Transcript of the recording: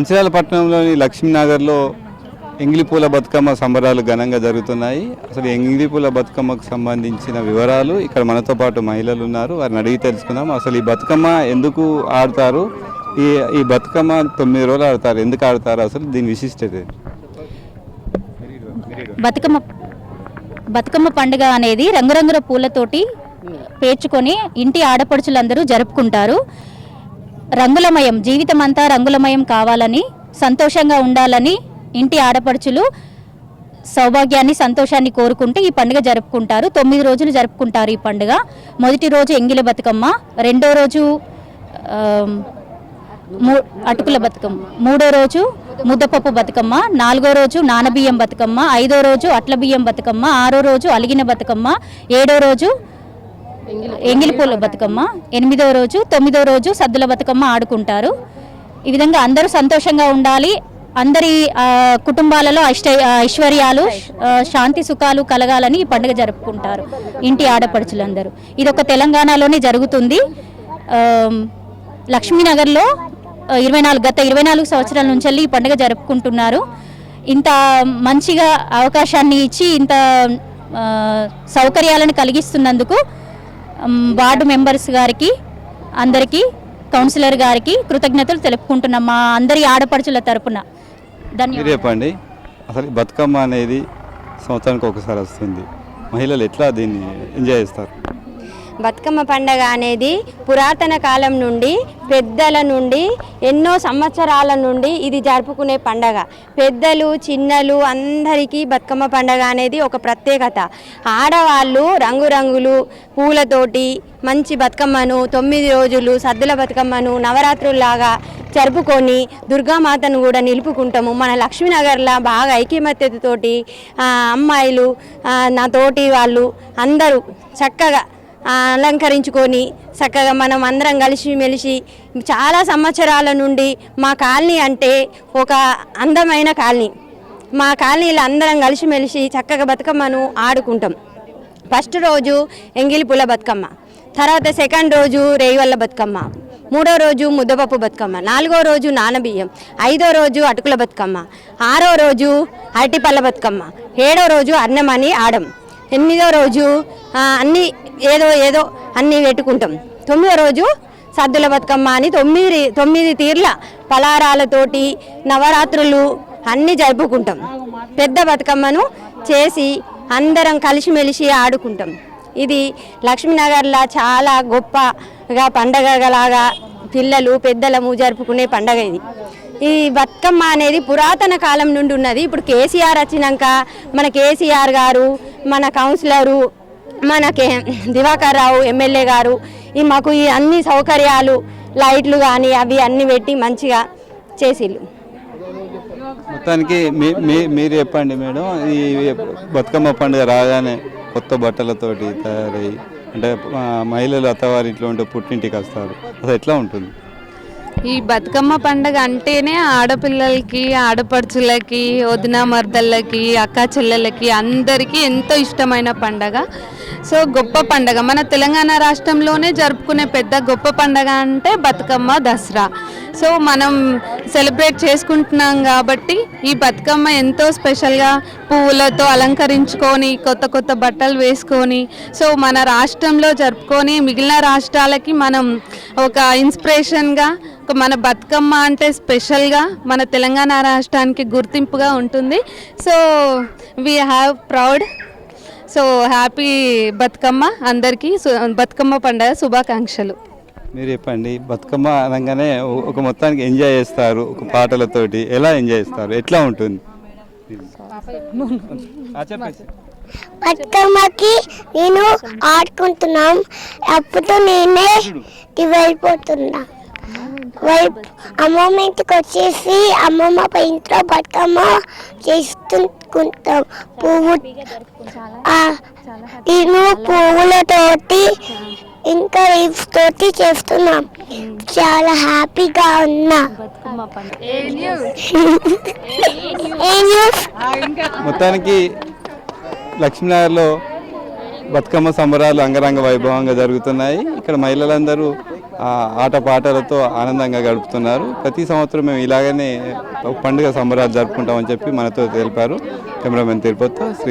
మంచిర్యాల పట్టణంలోని లక్ష్మీనగర్లో ఎంగిలిపూల బతుకమ్మ సంబరాలు ఘనంగా జరుగుతున్నాయి. అసలు ఎంగిలిపూల బతుకమ్మకు సంబంధించిన వివరాలు ఇక్కడ మనతో పాటు మహిళలు ఉన్నారు. వారిని అడిగి తెలుసుకుందాం. అసలు ఈ బతుకమ్మ ఎందుకు ఆడతారు? ఈ ఈ బతుకమ్మ తొమ్మిది రోజులు ఆడతారు. ఎందుకు ఆడతారు? అసలు దీని విశిష్టత బతుకమ్మ బతుకమ్మ పండుగ అనేది రంగురంగుల పూలతోటి పేర్చుకొని ఇంటి ఆడపడుచులందరూ జరుపుకుంటారు. రంగులమయం జీవితం అంతా రంగులమయం కావాలని సంతోషంగా ఉండాలని ఇంటి ఆడపడుచులు సౌభాగ్యాన్ని సంతోషాన్ని కోరుకుంటూ ఈ పండుగ జరుపుకుంటారు. తొమ్మిది రోజులు జరుపుకుంటారు ఈ పండుగ. మొదటి రోజు ఎంగిల బతుకమ్మ రెండో రోజు మూ- అటుకుల బతుకమ్మ మూడో రోజు ముద్దపప్పు బతుకమ్మ నాలుగో రోజు నానబియ్యం బతుకమ్మ ఐదో రోజు అట్ల బియ్యం బతుకమ్మ ఆరో రోజు అలిగిన బతుకమ్మ ఏడో రోజు ఎంగిలిపూల బతుకమ్మ. ఎనిమిదో రోజు తొమ్మిదో రోజు సద్దుల బతుకమ్మ ఆడుకుంటారు. ఈ విధంగా అందరూ సంతోషంగా ఉండాలి. అందరి కుటుంబాలలో అష్ట ఐశ్వర్యాలు శాంతి సుఖాలు కలగాలని ఈ పండుగ జరుపుకుంటారు. ఇంటి ఆడపడుచులందరూ. ఇది ఒక తెలంగాణలోనే జరుగుతుంది. లక్ష్మీనగర్లో ఇరవై నాలుగు గత ఇరవై నాలుగు సంవత్సరాల నుంచి వెళ్ళి ఈ పండుగ జరుపుకుంటున్నారు. ఇంత మంచిగా అవకాశాన్ని ఇచ్చి ఇంత సౌకర్యాలను కలిగిస్తున్నందుకు వార్డు మెంబర్స్ గారికి అందరికీ కౌన్సిలర్ గారికి కృతజ్ఞతలు తెలుపుకుంటున్నాం మా అందరి ఆడపడుచుల తరపున. ధన్యవాదాలు. చెప్పండి అసలు బతుకమ్మ అనేది సంవత్సరానికి ఒకసారి వస్తుంది. మహిళలు ఎట్లా దీన్ని ఎంజాయ్ చేస్తారు? బతుకమ్మ పండగ అనేది పురాతన కాలం నుండి పెద్దల నుండి ఎన్నో సంవత్సరాల నుండి ఇది జరుపుకునే పండగ. పెద్దలు చిన్నలు అందరికీ బతుకమ్మ పండగ అనేది ఒక ప్రత్యేకత. ఆడవాళ్ళు రంగురంగులు పూలతోటి మంచి బతుకమ్మను తొమ్మిది రోజులు సద్దుల బతుకమ్మను నవరాత్రుల్లాగా జరుపుకొని దుర్గామాతను కూడా నిలుపుకుంటాము. మన లక్ష్మీనగర్లో బాగా ఐక్యమత్యతతోటి అమ్మాయిలు నా తోటి వాళ్ళు అందరూ చక్కగా అలంకరించుకొని చక్కగా మనం అందరం కలిసి మెలిసి చాలా సంవత్సరాల నుండి మా కాలనీ అంటే ఒక అందమైన కాలనీ. మా కాలనీలో అందరం కలిసిమెలిసి చక్కగా బతుకమ్మను ఆడుకుంటాం. ఫస్ట్ రోజు ఎంగిలిపుల బతుకమ్మ తర్వాత సెకండ్ రోజు రేయివల్ల బతుకమ్మ మూడో రోజు ముద్దపప్పు బతుకమ్మ నాలుగో రోజు నానబియ్యం ఐదో రోజు అటుకుల బతుకమ్మ ఆరో రోజు అరటిపళ్ళ బతుకమ్మ ఏడో రోజు అన్నమని ఆడం ఎనిమిదో రోజు అన్నీ ఏదో ఏదో అన్నీ పెట్టుకుంటాం. తొమ్మిదో రోజు సద్దుల బతుకమ్మ అని తొమ్మిది తొమ్మిది తీర్ల పలారాలతోటి నవరాత్రులు అన్నీ జరుపుకుంటాం. పెద్ద బతుకమ్మను చేసి అందరం కలిసిమెలిసి ఆడుకుంటాం. ఇది లక్ష్మీనగర్లో చాలా గొప్పగా పండగలాగా పిల్లలు పెద్దలము జరుపుకునే పండగ ఇది. ఈ బతుకమ్మ అనేది పురాతన కాలం నుండి ఉన్నది. ఇప్పుడు కేసీఆర్ వచ్చినాక మన కేసీఆర్ గారు మన కౌన్సిలరు మన కే దివాకర్ రావు ఎమ్మెల్యే గారు. ఈ మాకు ఈ అన్ని సౌకర్యాలు లైట్లు కానీ అవి అన్ని పెట్టి మంచిగా చేసిళ్ళు. మొత్తానికి మీ మీ- మీరు చెప్పండి మేడం ఈ బతుకమ్మ పండుగ రాగానే కొత్త బట్టలతోటి తయారయ్యి అంటే మహిళలు అత్తవారింట్లో ఉంటే పుట్టింటికి వస్తారు. అసలు ఎట్లా ఉంటుంది? ఈ బతుకమ్మ పండగ అంటేనే ఆడపిల్లలకి ఆడపడుచులకి వదిన మర్దళ్ళకి అక్క చెల్లెలకి అందరికీ ఎంతో ఇష్టమైన పండగ. సో గొప్ప పండగ. మన తెలంగాణ రాష్ట్రంలోనే జరుపుకునే పెద్ద గొప్ప పండగ అంటే బతుకమ్మ దసరా. సో మనం సెలబ్రేట్ చేసుకుంటున్నాం కాబట్టి ఈ బతుకమ్మ ఎంతో స్పెషల్గా పువ్వులతో అలంకరించుకొని కొత్త కొత్త బట్టలు వేసుకొని సో మన రాష్ట్రంలో జరుపుకొని మిగిలిన రాష్ట్రాలకి మనం ఒక ఇన్స్పిరేషన్గా మన బతుకమ్మ అంటే స్పెషల్గా మన తెలంగాణ రాష్ట్రానికి గుర్తింపుగా ఉంటుంది. So we have proud so happy Bathukamma అందరికీ బతుకమ్మ పండుగ శుభాకాంక్షలు. మీరు చెప్పండి బతుకమ్మ అనగానే ఒక మొత్తానికి ఎంజాయ్ చేస్తారు ఒక పాటలతోటి ఎలా ఎంజాయ్ చేస్తారు ఎట్లా ఉంటుంది. బతుకమ్మకి నేను ఆడుకుంటున్నాం అప్పుడు నేనే వెళ్ళిపోతున్నా. వెళ్ళి అమ్మమ్మ ఇంటికి వచ్చేసి అమ్మమ్మ ఇంట్లో బతుకమ్మ చేసుకుంటాం పువ్వు ఆ, పువ్వులతోటి ఇంకా లీవ్స్ తోటి చేస్తున్నాం. చాలా హ్యాపీగా ఉన్నా. మొత్తానికి లక్ష్మీనగర్లో బతుకమ్మ సంబరాలు అంగరంగ వైభవంగా జరుగుతున్నాయి. ఇక్కడ మహిళలందరూ ఆటపాటలతో ఆనందంగా గడుపుతున్నారు. ప్రతి సంవత్సరం మేము ఇలాగనే పండుగ సంబరాలు జరుపుకుంటామని చెప్పి మనతో తెలిపారు. కెమెరామెన్ తిరుపతితో శ్రీ